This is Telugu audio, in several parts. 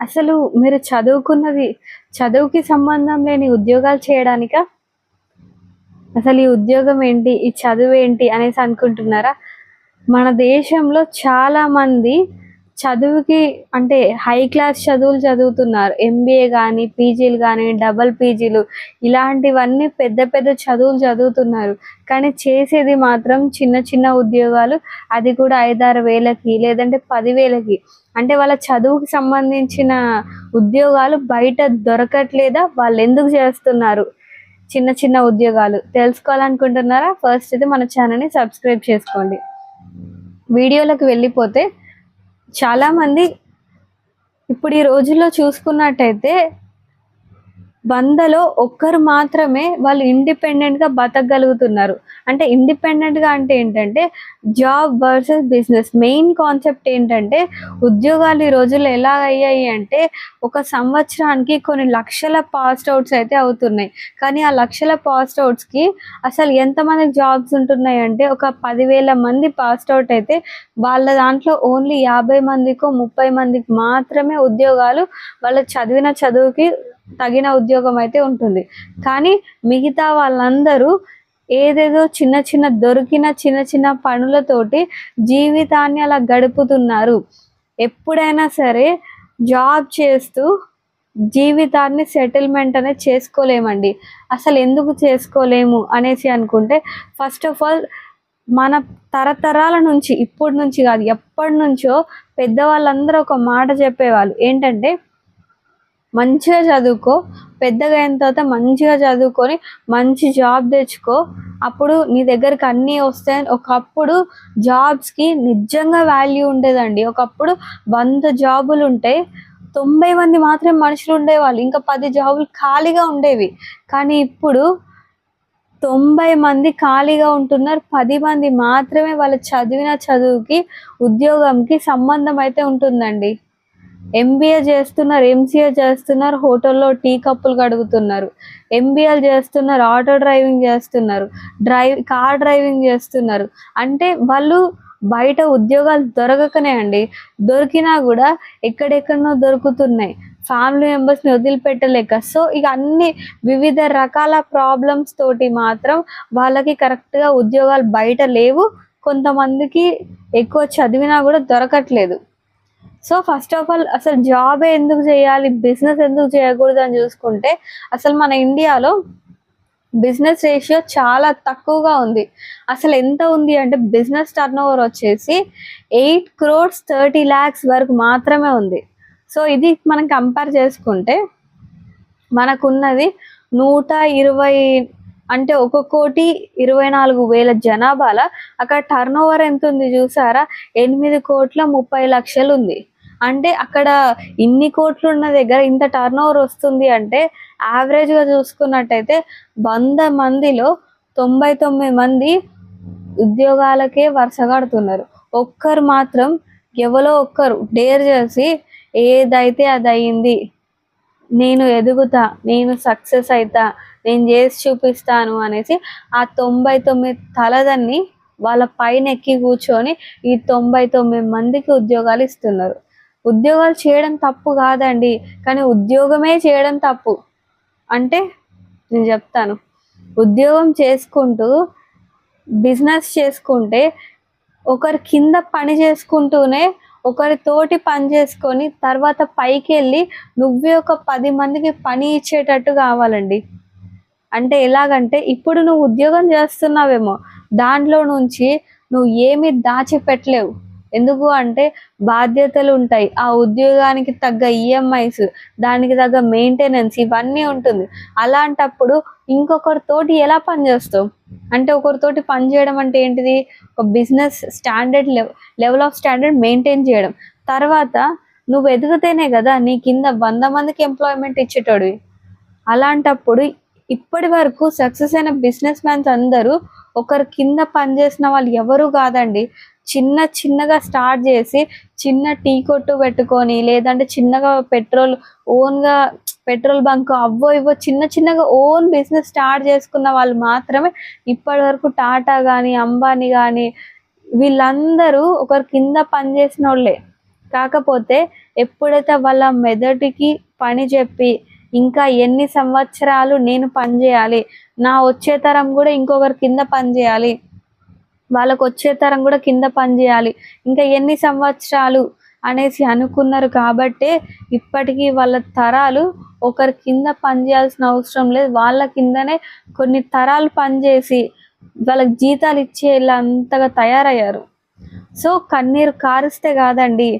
అసలు మీరు చదువుకున్నది చదువుకి సంబంధం లేని ఉద్యోగాలు చేయడానికా? అసలు ఈ ఉద్యోగం ఏంటి ఈ చదువు ఏంటి అనేసి అనుకుంటున్నారా? మన దేశంలో చాలా మంది చదువుకి అంటే హై క్లాస్ చదువులు చదువుతున్నారు. ఎంబీఏ కానీ పీజీలు కానీ డబల్ పీజీలు ఇలాంటివన్నీ పెద్ద పెద్ద చదువులు చదువుతున్నారు. కానీ చేసేది మాత్రం చిన్న చిన్న ఉద్యోగాలు అది కూడా ఐదారు వేలకి లేదంటే పదివేలకి అంటే వాళ్ళ చదువుకి సంబంధించిన ఉద్యోగాలు బయట దొరకట్లేదా? వాళ్ళు ఎందుకు చేస్తున్నారు? చిన్న చిన్న ఉద్యోగాలు. తెలుసుకోవాలనుకుంటున్నారా? ఫస్ట్ ఇది మన ఛానల్ని సబ్స్క్రైబ్ చేసుకోండి. వీడియోలకు వెళ్ళిపోతే చాలామంది ఇప్పుడు ఈ రోజుల్లో చూసుకున్నట్టయితే వందలో ఒక్కరు మాత్రమే వాళ్ళు ఇండిపెండెంట్గా బతకగలుగుతున్నారు. అంటే ఇండిపెండెంట్గా అంటే ఏంటంటే job versus business main concept ఏంటంటే ఉద్యోగాలు ఈ రోజుల్లో ఎలా అయ్యాయి అంటే ఒక సంవత్సరానికి కొన్ని లక్షల పాస్ట్ అవుట్స్ అయితే అవుతున్నాయి. కానీ ఆ లక్షల పాస్ట్ అవుట్స్కి అసలు ఎంతమందికి జాబ్స్ ఉంటున్నాయి అంటే ఒక పదివేల మంది పాస్ట్ అవుట్ అయితే వాళ్ళ దాంట్లో ఓన్లీ యాభై మందికో ముప్పై మందికి మాత్రమే ఉద్యోగాలు వాళ్ళ చదివిన చదువుకి తగిన ఉద్యోగం అయితే ఉంటుంది. కానీ మిగతా వాళ్ళందరూ ఏదేదో చిన్న చిన్న దొరికిన చిన్న చిన్న పనులతోటి జీవితాన్ని అలా గడుపుతున్నారు. ఎప్పుడైనా సరే జాబ్ చేస్తూ జీవితాన్ని సెటిల్మెంట్ అనేది చేసుకోలేమండి. అసలు ఎందుకు చేసుకోలేము అనేసి అనుకుంటే ఫస్ట్ ఆఫ్ ఆల్ మన తరతరాల నుంచి ఇప్పటి నుంచి కాదు ఎప్పటి నుంచో పెద్దవాళ్ళందరూ ఒక మాట చెప్పేవాళ్ళు. ఏంటంటే మంచిగా చదువుకో పెద్దగా అయిన తర్వాత మంచిగా చదువుకొని మంచి జాబ్ తెచ్చుకో. అప్పుడు నీ దగ్గరికి అన్నీ వస్తాయని ఒకప్పుడు జాబ్స్కి నిజంగా వాల్యూ ఉండేదండి. ఒకప్పుడు వంద జాబులు ఉంటాయి. తొంభై మంది మాత్రమే మనుషులు ఉండేవాళ్ళు. ఇంకా పది జాబులు ఖాళీగా ఉండేవి. కానీ ఇప్పుడు తొంభై మంది ఖాళీగా ఉంటున్నారు. పది మంది మాత్రమే వాళ్ళు చదివిన చదువుకి ఉద్యోగంకి సంబంధం అయితే ఉంటుందండి. ఎంబీఏ చేస్తున్నారు ఎంసీఏ చేస్తున్నారు హోటల్లో టీ కప్పులు కడుగుతున్నారు. ఎంబీఏలు చేస్తున్నారు ఆటో డ్రైవింగ్ చేస్తున్నారు డ్రైవ్ కార్ డ్రైవింగ్ చేస్తున్నారు. అంటే వాళ్ళు బయట ఉద్యోగాలు దొరకకనే అండి. దొరికినా కూడా ఎక్కడెక్కడనో దొరుకుతున్నాయి. ఫ్యామిలీ మెంబర్స్ని వదిలిపెట్టలేక. సో ఇక అన్ని వివిధ రకాల ప్రాబ్లమ్స్ తోటి మాత్రం వాళ్ళకి కరెక్ట్గా ఉద్యోగాలు బయట లేవు. కొంతమందికి ఎక్కువ చదివినా కూడా దొరకట్లేదు. సో ఫస్ట్ ఆఫ్ ఆల్ అసలు జాబ్ ఎందుకు చేయాలి? బిజినెస్ ఎందుకు చేయకూడదు అని చూసుకుంటే అసలు మన ఇండియాలో బిజినెస్ రేషియో చాలా తక్కువగా ఉంది. అసలు ఎంత ఉంది అంటే బిజినెస్ టర్న్ ఓవర్ వచ్చేసి ఎయిట్ క్రోడ్స్ థర్టీ ల్యాక్స్ వరకు మాత్రమే ఉంది. సో ఇది మనం కంపేర్ చేసుకుంటే మనకున్నది నూట ఇరవై అంటే ఒక కోటి ఇరవై నాలుగు వేల జనాభాల అక్కడ టర్న్ ఓవర్ ఎంత ఉంది చూసారా? ఎనిమిది కోట్ల ముప్పై లక్షలు ఉంది. అంటే అక్కడ ఇన్ని కోట్లు ఉన్న దగ్గర ఇంత టర్న్ ఓవర్ వస్తుంది అంటే యావరేజ్గా చూసుకున్నట్టయితే వంద మందిలో తొంభై తొమ్మిది మంది ఉద్యోగాలకే వరుస కడుతున్నారు. ఒక్కరు మాత్రం ఎవరో ఒక్కరు డేర్ చేసి ఏదైతే అది అయింది నేను ఎదుగుతా నేను సక్సెస్ అవుతా నేను చేసి చూపిస్తాను అనేసి ఆ తొంభై తొమ్మిది తలదన్ని వాళ్ళ పైన ఎక్కి కూర్చొని ఈ తొంభై తొమ్మిది మందికి ఉద్యోగాలు ఇస్తున్నారు. ఉద్యోగాలు చేయడం తప్పు కాదండి కానీ ఉద్యోగమే చేయడం తప్పు. అంటే నేను చెప్తాను. ఉద్యోగం చేసుకుంటూ బిజినెస్ చేసుకుంటే ఒకరి కింద పని చేసుకుంటూనే ఒకరితోటి పని చేసుకొని తర్వాత పైకి వెళ్ళి నువ్వే ఒక పది మందికి పని ఇచ్చేటట్టు కావాలండి. అంటే ఎలాగంటే ఇప్పుడు నువ్వు ఉద్యోగం చేస్తున్నావేమో దాంట్లో నుంచి నువ్వు ఏమి దాచిపెట్టలేవు. ఎందుకు అంటే బాధ్యతలు ఉంటాయి. ఆ ఉద్యోగానికి తగ్గ ఈఎంఐస్ దానికి తగ్గ మెయింటెనెన్స్ ఇవన్నీ ఉంటుంది. అలాంటప్పుడు ఇంకొకరితోటి ఎలా పనిచేస్తావు? అంటే ఒకరితోటి పని చేయడం అంటే ఏంటిది? ఒక business standard level level of standard maintain చేయడం. తర్వాత నువ్వు ఎదిగితేనే కదా నీ కింద వంద మందికి ఎంప్లాయ్మెంట్ ఇచ్చేటోడివి. అలాంటప్పుడు ఇప్పటి వరకు సక్సెస్ అయిన బిజినెస్ మ్యాన్స్ అందరూ ఒకరి కింద పనిచేసిన వాళ్ళు ఎవరు కాదండి. చిన్న చిన్నగా స్టార్ట్ చేసి చిన్న టీ కొట్టు పెట్టుకొని లేదంటే చిన్నగా పెట్రోల్ ఓన్గా పెట్రోల్ బంక్ అవ్వో ఇవ్వో చిన్న చిన్నగా ఓన్ బిజినెస్ స్టార్ట్ చేసుకున్న వాళ్ళు మాత్రమే ఇప్పటి వరకు టాటా కానీ అంబానీ కానీ వీళ్ళందరూ ఒకరి కింద పనిచేసిన వాళ్ళే కాకపోతే ఎప్పుడైతే వాళ్ళ మెదడుకి పని చెప్పి ఇంకా ఎన్ని సంవత్సరాలు నేను పని చేయాలి నా వచ్చే తరం కూడా ఇంకొకరి కింద పని చేయాలి వాళ్ళకు వచ్చే తరం కూడా కింద పని చేయాలి. ఇంకా ఎన్ని సంవత్సరాలు అనేసి అనుకున్నారు కాబట్టే ఇప్పటికీ వాళ్ళ తరాలు ఒకరి కింద పని చేయాల్సిన అవసరం లేదు. వాళ్ళ కిందనే కొన్ని తరాలు పనిచేసి వాళ్ళకి జీతాలు ఇచ్చేలాంతగా తయారయ్యారు. సో కన్నీరు కారిస్తే కాదండి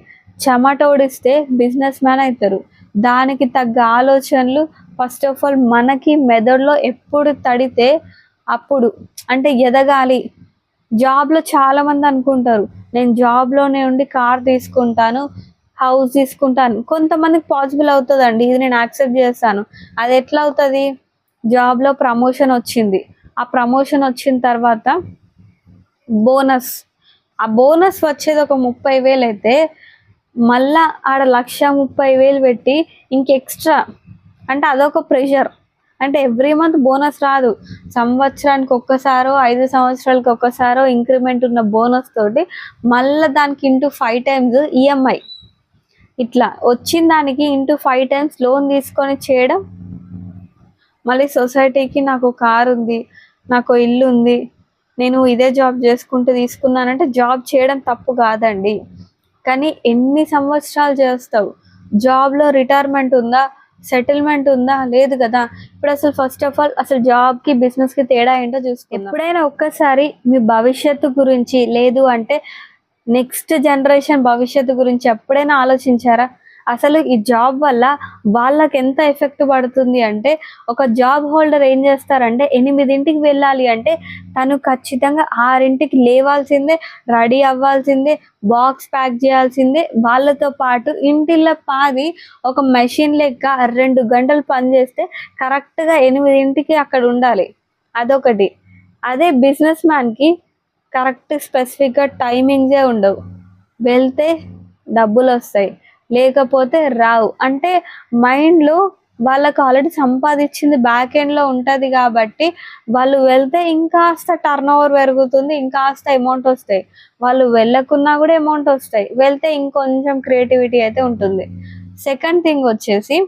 చెమటోడిస్తే బిజినెస్ మ్యాన్ అవుతారు దానికి తగ్గ ఆలోచనలు ఫస్ట్ ఆఫ్ ఆల్ మనకి మెదడులో ఎప్పుడు తడితే అప్పుడు అంటే ఎదగాలి జాబ్లో చాలా మంది అనుకుంటారు. నేను జాబ్లోనే ఉండి కార్ తీసుకుంటాను హౌస్ తీసుకుంటాను. కొంతమందికి పాసిబుల్ అవుతుందండి. ఇది నేను యాక్సెప్ట్ చేస్తాను. అది ఎట్లా అవుతుంది? జాబ్లో ప్రమోషన్ వచ్చింది. ఆ ప్రమోషన్ వచ్చిన తర్వాత బోనస్ ఆ బోనస్ వచ్చేది ఒక ముప్పై వేలు అయితే మళ్ళా ఆడ లక్ష ముప్పై వేలు పెట్టి ఇంక ఎక్స్ట్రా అంటే అదొక ప్రెషర్ అంటే ఎవ్రీ మంత్ బోనస్ రాదు. సంవత్సరానికి ఒక్కసారో ఐదు సంవత్సరాలకు ఒక్కసారో ఇంక్రిమెంట్ ఉన్న బోనస్ తోటి మళ్ళీ దానికి ఇంటూ ఫైవ్ టైమ్స్ ఈఎంఐ ఇట్లా వచ్చిన దానికి ఇంటూ ఫైవ్ టైమ్స్ లోన్ తీసుకొని చేయడం మళ్ళీ సొసైటీకి నాకు కారు ఉంది నాకు ఇల్లు ఉంది నేను ఇదే జాబ్ చేసుకుంటూ తీసుకున్నానంటే జాబ్ చేయడం తప్పు కాదండి. కానీ ఎన్ని సంవత్సరాలు చేస్తావు? జాబ్లో రిటైర్మెంట్ ఉందా? సెటిల్మెంట్ ఉందా? లేదు కదా. ఇప్పుడు అసలు ఫస్ట్ ఆఫ్ ఆల్ అసలు జాబ్కి బిజినెస్కి తేడా ఏంటో చూసుకుందాం. ఎప్పుడైనా ఒక్కసారి మీ భవిష్యత్తు గురించి లేదు అంటే నెక్స్ట్ జనరేషన్ భవిష్యత్తు గురించి ఎప్పుడైనా ఆలోచించారా? అసలు ఈ జాబ్ వల్ల వాళ్ళకి ఎంత ఎఫెక్ట్ పడుతుంది అంటే ఒక జాబ్ హోల్డర్ ఏం చేస్తారంటే ఎనిమిదింటికి వెళ్ళాలి అంటే తను ఖచ్చితంగా ఆరింటికి లేవాల్సిందే రెడీ అవ్వాల్సిందే బాక్స్ ప్యాక్ చేయాల్సిందే వాళ్ళతో పాటు ఇంటిలో పాది ఒక మెషిన్ లెక్క రెండు గంటలు పనిచేస్తే కరెక్ట్గా ఎనిమిదింటికి అక్కడ ఉండాలి. అదొకటి. అదే బిజినెస్ మ్యాన్కి కరెక్ట్ స్పెసిఫిక్గా టైమింగ్సే ఉండవు. వెళ్తే డబ్బులు వస్తాయి లేకపోతే రావు. అంటే మైండ్లో వాళ్ళకు ఆల్రెడీ సంపాదించింది బ్యాక్ ఎండ్లో ఉంటుంది కాబట్టి వాళ్ళు వెళ్తే ఇంకాస్త టర్న్ ఓవర్ పెరుగుతుంది ఇంకాస్త అమౌంట్ వస్తాయి. వాళ్ళు వెళ్ళకున్నా కూడా అమౌంట్ వస్తాయి. వెళ్తే ఇంకొంచెం క్రియేటివిటీ అయితే ఉంటుంది. సెకండ్ థింగ్ వచ్చేసి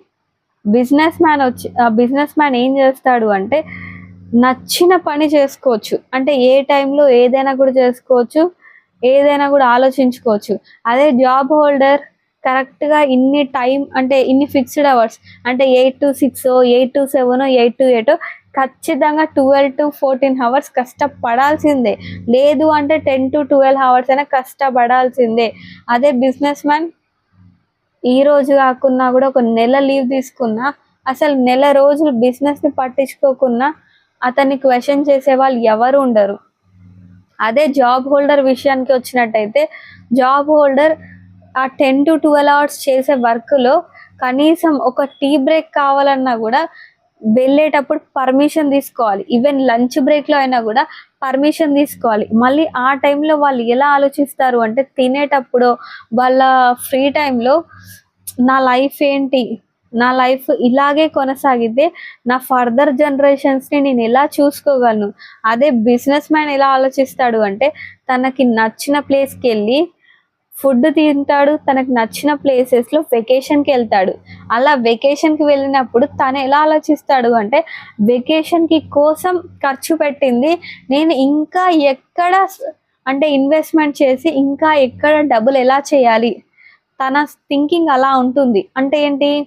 బిజినెస్ మ్యాన్ వచ్చి బిజినెస్ మ్యాన్ ఏం చేస్తాడు అంటే నచ్చిన పని చేసుకోవచ్చు. అంటే ఏ టైంలో ఏదైనా కూడా చేసుకోవచ్చు ఏదైనా కూడా ఆలోచించుకోవచ్చు. అదే జాబ్ హోల్డర్ కరెక్ట్గా ఇన్ని టైం అంటే ఇన్ని ఫిక్స్డ్ అవర్స్ అంటే eight to six eight to seven eight to eight ఖచ్చితంగా ట్వెల్వ్ టు ఫోర్టీన్ అవర్స్ కష్టపడాల్సిందే. లేదు అంటే టెన్ టు ట్వెల్వ్ అవర్స్ అయినా కష్టపడాల్సిందే. అదే బిజినెస్ మ్యాన్ ఈ రోజు కాకున్నా కూడా ఒక నెల లీవ్ తీసుకున్నా అసలు నెల రోజులు బిజినెస్ని పట్టించుకోకున్నా అతన్ని క్వశ్చన్ చేసే వాళ్ళు ఎవరు ఉండరు. అదే జాబ్ హోల్డర్ విషయానికి వచ్చినట్టయితే జాబ్ హోల్డర్ ఆ టెన్ టు ట్వెల్వ్ అవర్స్ చేసే వర్క్లో కనీసం ఒక టీ బ్రేక్ కావాలన్నా కూడా వెళ్ళేటప్పుడు పర్మిషన్ తీసుకోవాలి. ఈవెన్ లంచ్ బ్రేక్లో అయినా కూడా పర్మిషన్ తీసుకోవాలి. మళ్ళీ ఆ టైంలో వాళ్ళు ఎలా ఆలోచిస్తారు అంటే తినేటప్పుడు వాళ్ళ ఫ్రీ టైంలో నా లైఫ్ ఏంటి? నా లైఫ్ ఇలాగే కొనసాగితే నా ఫర్దర్ జనరేషన్స్ని నేను ఎలా చూసుకోగలను? అదే బిజినెస్ మ్యాన్ ఎలా ఆలోచిస్తాడు అంటే తనకి నచ్చిన ప్లేస్కి వెళ్ళి ఫుడ్ తింటాడు తనకు నచ్చిన ప్లేసెస్లో వెకేషన్కి వెళ్తాడు. అలా వెకేషన్కి వెళ్ళినప్పుడు తను ఎలా ఆలోచిస్తాడు అంటే వెకేషన్కి కోసం ఖర్చు పెట్టింది నేను ఇంకా ఎక్కడ అంటే ఇన్వెస్ట్మెంట్ చేసి ఇంకా ఎక్కడ డబ్బులు ఎలా చేయాలి? తన థింకింగ్ అలా ఉంటుంది. అంటే ఏంటి?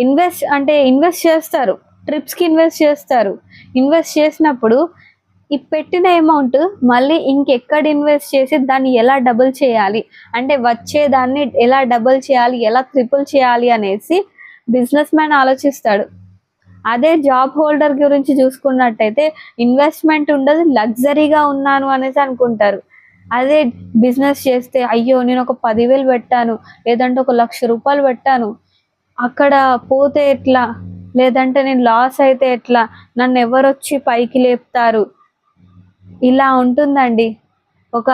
ఇన్వెస్ట్ అంటే ఇన్వెస్ట్ చేస్తారు. ట్రిప్స్కి ఇన్వెస్ట్ చేస్తారు. ఇన్వెస్ట్ చేసినప్పుడు ఈ పెట్టిన అమౌంట్ మళ్ళీ ఇంకెక్కడ ఇన్వెస్ట్ చేసి దాన్ని ఎలా డబుల్ చేయాలి? అంటే వచ్చే దాన్ని ఎలా డబుల్ చేయాలి? ఎలా ట్రిపుల్ చేయాలి అనేసి బిజినెస్ మ్యాన్ ఆలోచిస్తాడు. అదే జాబ్ హోల్డర్ గురించి చూసుకున్నట్టయితే ఇన్వెస్ట్మెంట్ ఉండదు లగ్జరీగా ఉన్నాను అనేసి అనుకుంటారు. అదే బిజినెస్ చేస్తే అయ్యో నేను ఒక పదివేలు పెట్టాను లేదంటే ఒక లక్ష రూపాయలు పెట్టాను. అక్కడ పోతే ఎట్లా? లేదంటే నేను లాస్ అయితే ఎట్లా? నన్ను ఎవరు వచ్చి పైకి లేపుతారు? ఇలా ఉంటుందండి. ఒక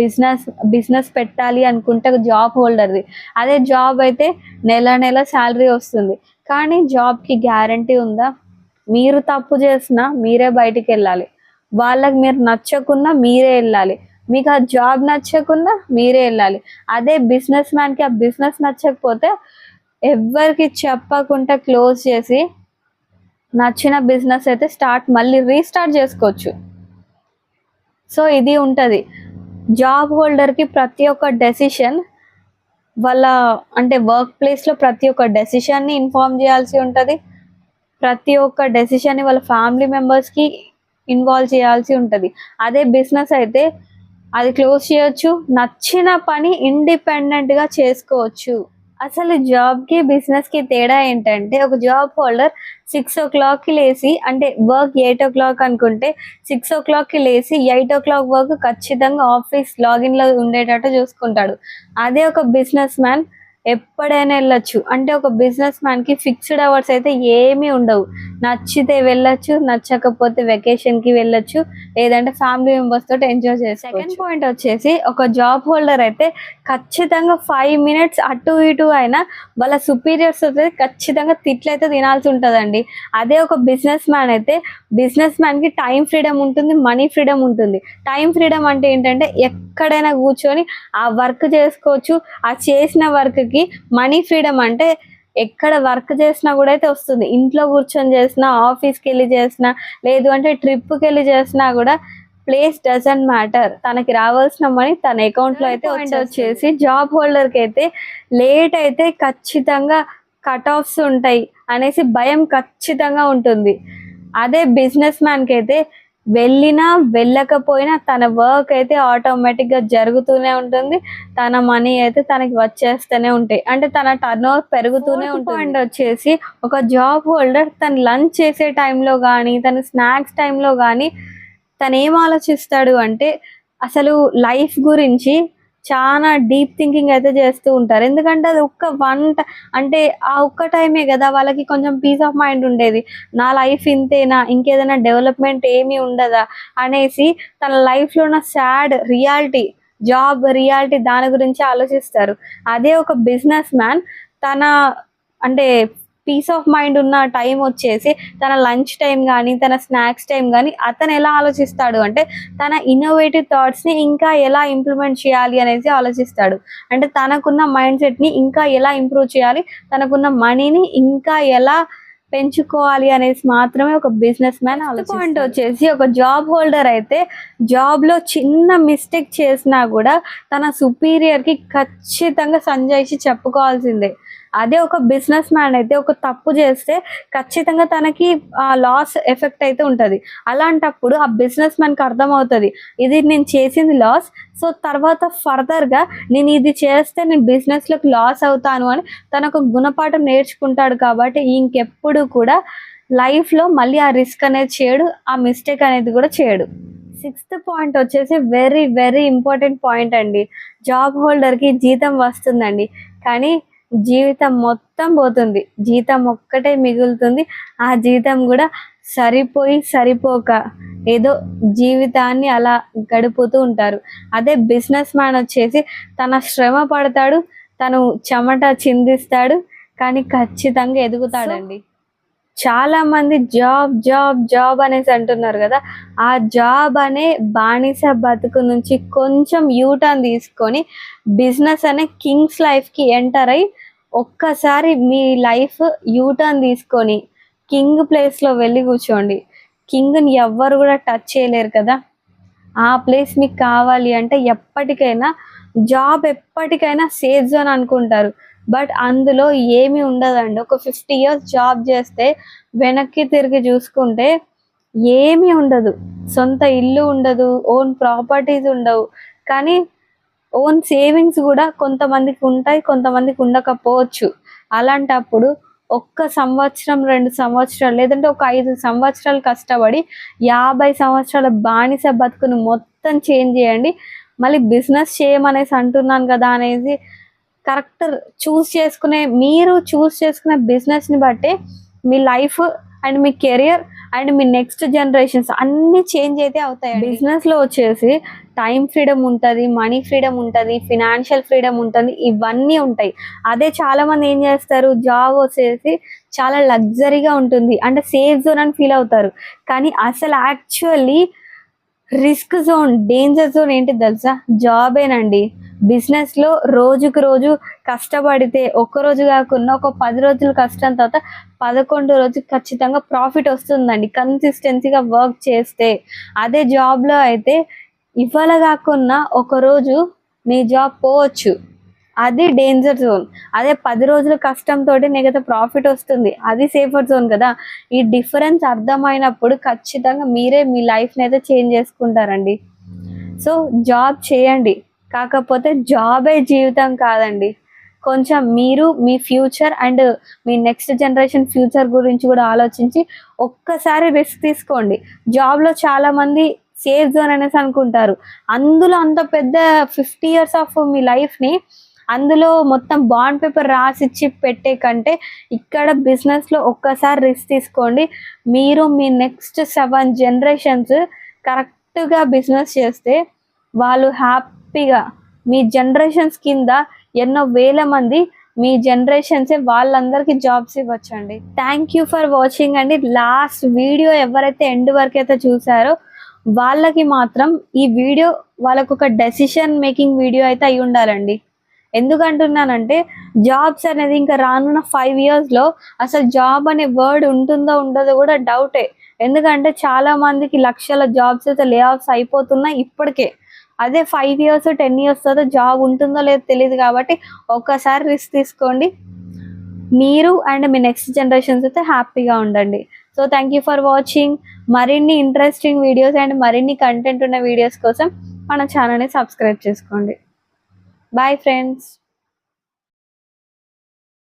బిజినెస్ బిజినెస్ పెట్టాలి అనుకుంటే జాబ్ హోల్డర్ది. అదే జాబ్ అయితే నెల నెల శాలరీ వస్తుంది. కానీ జాబ్కి గ్యారంటీ ఉందా? మీరు తప్పు చేసినా మీరే బయటికి వెళ్ళాలి. వాళ్ళకి మీరు నచ్చకున్నా మీరే వెళ్ళాలి. మీకు ఆ జాబ్ నచ్చకుండా మీరే వెళ్ళాలి. అదే బిజినెస్ మ్యాన్కి ఆ బిజినెస్ నచ్చకపోతే ఎవరికి చెప్పకుండా క్లోజ్ చేసి నచ్చిన బిజినెస్ అయితే స్టార్ట్ మళ్ళీ రీస్టార్ట్ చేసుకోవచ్చు. సో ఇది ఉంటుంది. జాబ్ హోల్డర్కి ప్రతి ఒక్క డెసిషన్ వాళ్ళ అంటే వర్క్ ప్లేస్లో ప్రతి ఒక్క డెసిషన్ని ఇన్ఫార్మ్ చేయాల్సి ఉంటుంది. ప్రతి ఒక్క డెసిషన్ని వాళ్ళ ఫ్యామిలీ మెంబర్స్కి ఇన్వాల్వ్ చేయాల్సి ఉంటుంది. అదే బిజినెస్ అయితే అది క్లోజ్ చేయొచ్చు నచ్చిన పని ఇండిపెండెంట్గా చేసుకోవచ్చు. అసలు జాబ్కి బిజినెస్కి తేడా ఏంటంటే ఒక జాబ్ హోల్డర్ సిక్స్ ఓ క్లాక్కి లేచి అంటే వర్క్ ఎయిట్ ఓ క్లాక్ అనుకుంటే సిక్స్ ఓ క్లాక్కి లేచి ఎయిట్ ఓ క్లాక్ వర్క్ ఖచ్చితంగా ఆఫీస్ లాగిన్లో ఉండేటట్టు చూసుకుంటాడు. అదే ఒక బిజినెస్ మ్యాన్ ఎప్పుడైనా వెళ్ళొచ్చు. అంటే ఒక బిజినెస్ మ్యాన్కి ఫిక్స్డ్ అవర్స్ అయితే ఏమీ ఉండవు. నచ్చితే వెళ్ళొచ్చు నచ్చకపోతే వెకేషన్కి వెళ్ళొచ్చు లేదంటే ఫ్యామిలీ మెంబర్స్ తోటి ఎంజాయ్ చేయొచ్చు సెకండ్ పాయింట్ వచ్చేసి ఒక జాబ్ హోల్డర్ అయితే ఖచ్చితంగా ఫైవ్ మినిట్స్ అటు ఇటు అయినా వాళ్ళ సుపీరియర్స్ అయితే ఖచ్చితంగా తిట్లయితే తినాల్సి ఉంటుందండి. అదే ఒక బిజినెస్ మ్యాన్ అయితే బిజినెస్ మ్యాన్కి టైం ఫ్రీడమ్ ఉంటుంది మనీ ఫ్రీడమ్ ఉంటుంది. టైం ఫ్రీడమ్ అంటే ఏంటంటే ఎక్కడైనా కూర్చొని ఆ వర్క్ చేసుకోవచ్చు ఆ చేసిన వర్క్ వర్క్కి మనీ ఫ్రీడమ్ అంటే ఎక్కడ వర్క్ చేసినా కూడా అయితే వస్తుంది. ఇంట్లో కూర్చొని చేసినా ఆఫీస్కి వెళ్ళి చేసినా లేదు అంటే ట్రిప్కి వెళ్ళి చేసినా కూడా ప్లేస్ డజంట్ మ్యాటర్. తనకి రావాల్సిన మనీ తన అకౌంట్లో అయితే వచ్చి వచ్చేసి జాబ్ హోల్డర్కి అయితే లేట్ అయితే ఖచ్చితంగా కట్ ఆఫ్స్ ఉంటాయి అనేసి భయం ఖచ్చితంగా ఉంటుంది. అదే బిజినెస్ మ్యాన్కి అయితే వెళ్ళినా వెళ్ళకపోయినా తన వర్క్ అయితే ఆటోమేటిక్గా జరుగుతూనే ఉంటుంది. తన మనీ అయితే తనకి వచ్చేస్తూనే ఉంటాయి. అంటే తన టర్న్ ఓవర్ పెరుగుతూనే ఉంటుంది. పాయింట్ వచ్చేసి ఒక జాబ్ హోల్డర్ తను లంచ్ చేసే టైంలో కానీ తన స్నాక్స్ టైంలో కానీ తను ఏం ఆలోచిస్తాడు అంటే అసలు లైఫ్ గురించి చాలా డీప్ థింకింగ్ అయితే చేస్తూ ఉంటారు. ఎందుకంటే అది ఒక్క వన్ అంటే ఆ ఒక్క టైమే కదా వాళ్ళకి కొంచెం పీస్ ఆఫ్ మైండ్ ఉండేది. నా లైఫ్ ఇంతేనా? ఇంకేదైనా డెవలప్మెంట్ ఏమీ ఉండదా? అనేసి తన లైఫ్లో ఉన్న సాడ్ రియాలిటీ జాబ్ రియాలిటీ దాని గురించి ఆలోచిస్తారు. అదే ఒక బిజినెస్ మ్యాన్ తన అంటే పీస్ ఆఫ్ మైండ్ ఉన్న టైం వచ్చేసి తన లంచ్ టైం కానీ తన స్నాక్స్ టైం కానీ అతను ఎలా ఆలోచిస్తాడు అంటే తన ఇన్నోవేటివ్ థాట్స్ని ఇంకా ఎలా ఇంప్లిమెంట్ చేయాలి అనేసి ఆలోచిస్తాడు. అంటే తనకున్న మైండ్ సెట్ని ఇంకా ఎలా ఇంప్రూవ్ చేయాలి తనకున్న మనీని ఇంకా ఎలా పెంచుకోవాలి అనేసి మాత్రమే ఒక బిజినెస్ మ్యాన్ పాయింట్ వచ్చేసి ఒక జాబ్ హోల్డర్ అయితే జాబ్లో చిన్న మిస్టేక్ చేసినా కూడా తన సుపీరియర్కి ఖచ్చితంగా సంజాయిషి చెప్పుకోవాల్సిందే. అదే ఒక బిజినెస్ మ్యాన్ అయితే ఒక తప్పు చేస్తే ఖచ్చితంగా తనకి ఆ లాస్ ఎఫెక్ట్ అయితే ఉంటుంది. అలాంటప్పుడు ఆ బిజినెస్ మ్యాన్కి అర్థమవుతుంది. ఇది నేను చేసింది లాస్ సో తర్వాత ఫర్దర్గా నేను ఇది చేస్తే నేను బిజినెస్లోకి లాస్ అవుతాను అని తన ఒక గుణపాఠం నేర్చుకుంటాడు కాబట్టి ఇంకెప్పుడు కూడా లైఫ్లో మళ్ళీ ఆ రిస్క్ అనేది చేయడు ఆ మిస్టేక్ అనేది కూడా చేయడు. సిక్స్త్ పాయింట్ వచ్చేసి వెరీ వెరీ ఇంపార్టెంట్ పాయింట్ అండి. జాబ్ హోల్డర్కి జీతం వస్తుందండి. కానీ జీవితం మొత్తం పోతుంది. జీతం ఒక్కటే మిగులుతుంది. ఆ జీతం కూడా సరిపోయి సరిపోక ఏదో జీవితాన్ని అలా గడుపుతూ ఉంటారు. అదే బిజినెస్ మ్యాన్ వచ్చేసి తన శ్రమ పడతాడు తను చెమట చిందిస్తాడు కానీ ఖచ్చితంగా ఎదుగుతాడండి. చాలా మంది జాబ్ జాబ్ జాబ్ అనేసి అంటున్నారు కదా. ఆ జాబ్ అనే బానిస బతుకు నుంచి కొంచెం యూటర్న్ తీసుకొని బిజినెస్ అనే కింగ్స్ లైఫ్కి ఎంటర్ అయ్యి ఒక్కసారి మీ లైఫ్ యూటర్న్ తీసుకొని కింగ్ ప్లేస్లో వెళ్ళి కూర్చోండి. కింగ్ని ఎవ్వరు కూడా టచ్ చేయలేరు కదా. ఆ ప్లేస్ మీకు కావాలి అంటే ఎప్పటికైనా జాబ్ ఎప్పటికైనా సేఫ్ జోన్ అనుకుంటారు. బట్ అందులో ఏమి ఉండదండి. ఒక ఫిఫ్టీ ఇయర్స్ జాబ్ చేస్తే వెనక్కి తిరిగి చూసుకుంటే ఏమీ ఉండదు. సొంత ఇల్లు ఉండదు ఓన్ ప్రాపర్టీస్ ఉండవు. కానీ ఓన్ సేవింగ్స్ కూడా కొంతమందికి ఉంటాయి కొంతమందికి ఉండకపోవచ్చు. అలాంటప్పుడు ఒక్క సంవత్సరం రెండు సంవత్సరాలు లేదంటే ఒక ఐదు సంవత్సరాలు కష్టపడి యాభై సంవత్సరాల బానిస బతుకును మొత్తం చేంజ్ చేయండి. మళ్ళీ బిజినెస్ చేయమనేసి అంటున్నాను కదా అనేసి కరెక్ట్ చూస్ చేసుకునే మీరు చూస్ చేసుకునే బిజినెస్ని బట్టి మీ లైఫ్ అండ్ మీ కెరియర్ అండ్ మీ నెక్స్ట్ జనరేషన్స్ అన్ని చేంజ్ అయితే అవుతాయి బిజినెస్లో వచ్చేసి టైం ఫ్రీడమ్ ఉంటుంది మనీ ఫ్రీడమ్ ఉంటుంది ఫినాన్షియల్ ఫ్రీడమ్ ఉంటుంది ఇవన్నీ ఉంటాయి. అదే చాలామంది ఏం చేస్తారు? జాబ్ వచ్చేసి చాలా లగ్జరీగా ఉంటుంది. అంటే సేఫ్ జోన్ అని ఫీల్ అవుతారు. కానీ అసలు actually risk zone danger zone ఏంటి తెలుసా? జాబేనండి బిజినెస్లో రోజుకు రోజు కష్టపడితే ఒక్క రోజు కాకుండా ఒక పది రోజులు కష్టం తర్వాత పదకొండు రోజు ఖచ్చితంగా ప్రాఫిట్ వస్తుందండి. కన్సిస్టెన్సీగా వర్క్ చేస్తే. అదే జాబ్లో అయితే ఇవాళ కాకుండా ఒక రోజు మీ జాబ్ పోవచ్చు. అది డేంజర్ జోన్ అదే పది రోజుల కష్టంతో నీకైతే ప్రాఫిట్ వస్తుంది. అది సేఫర్ జోన్ కదా. ఈ డిఫరెన్స్ అర్థమైనప్పుడు ఖచ్చితంగా మీరే మీ లైఫ్ని అయితే చేంజ్ చేసుకుంటారండి. సో జాబ్ చేయండి. కాకపోతే జాబే జీవితం కాదండి. కొంచెం మీరు మీ ఫ్యూచర్ అండ్ మీ నెక్స్ట్ జనరేషన్ ఫ్యూచర్ గురించి కూడా ఆలోచించి ఒక్కసారి రిస్క్ తీసుకోండి. జాబ్లో చాలామంది సేఫ్ జోన్ అనేసి అనుకుంటారు. అందులో అంత పెద్ద ఫిఫ్టీ ఇయర్స్ ఆఫ్ మీ లైఫ్ని అందులో మొత్తం బాండ్ పేపర్ రాసిచ్చి పెట్టే కంటే ఇక్కడ బిజినెస్లో ఒక్కసారి రిస్క్ తీసుకోండి. మీరు మీ నెక్స్ట్ సెవెన్ జనరేషన్స్ కరెక్ట్గా బిజినెస్ చేస్తే వాళ్ళు హ్యాపీగా మీ జనరేషన్స్ కింద ఎన్నో వేల మంది మీ జనరేషన్సే వాళ్ళందరికీ జాబ్స్ ఇవ్వచ్చండి. థ్యాంక్ యూ ఫర్ వాచింగ్ అండి. లాస్ట్ వీడియో ఎవరైతే ఎండ్ వరకు అయితే చూసారో వాళ్ళకి మాత్రం ఈ వీడియో వాళ్ళకు ఒక డెసిషన్ మేకింగ్ వీడియో అయితే అయి ఉండాలండి. ఎందుకంటున్నానంటే జాబ్స్ అనేది ఇంకా రానున్న ఫైవ్ ఇయర్స్లో అసలు జాబ్ అనే వర్డ్ ఉంటుందో ఉండదో కూడా డౌటే ఎందుకంటే చాలా మందికి లక్షల జాబ్స్ అయితే లే ఆఫ్స్ అయిపోతున్నాయి ఇప్పటికే. అదే ఫైవ్ ఇయర్స్ టెన్ ఇయర్స్ తర్వాత జాబ్ ఉంటుందో లేదో తెలియదు కాబట్టి ఒక్కసారి రిస్క్ తీసుకోండి. మీరు అండ్ మీ నెక్స్ట్ జనరేషన్స్ అయితే హ్యాపీగా ఉండండి. So thank you for watching మరిన్ని ఇంట్రెస్టింగ్ వీడియోస్ అండ్ మరిన్ని కంటెంట్ ఉన్న వీడియోస్ కోసం మన ఛానల్ని సబ్స్క్రైబ్ చేసుకోండి. Bye friends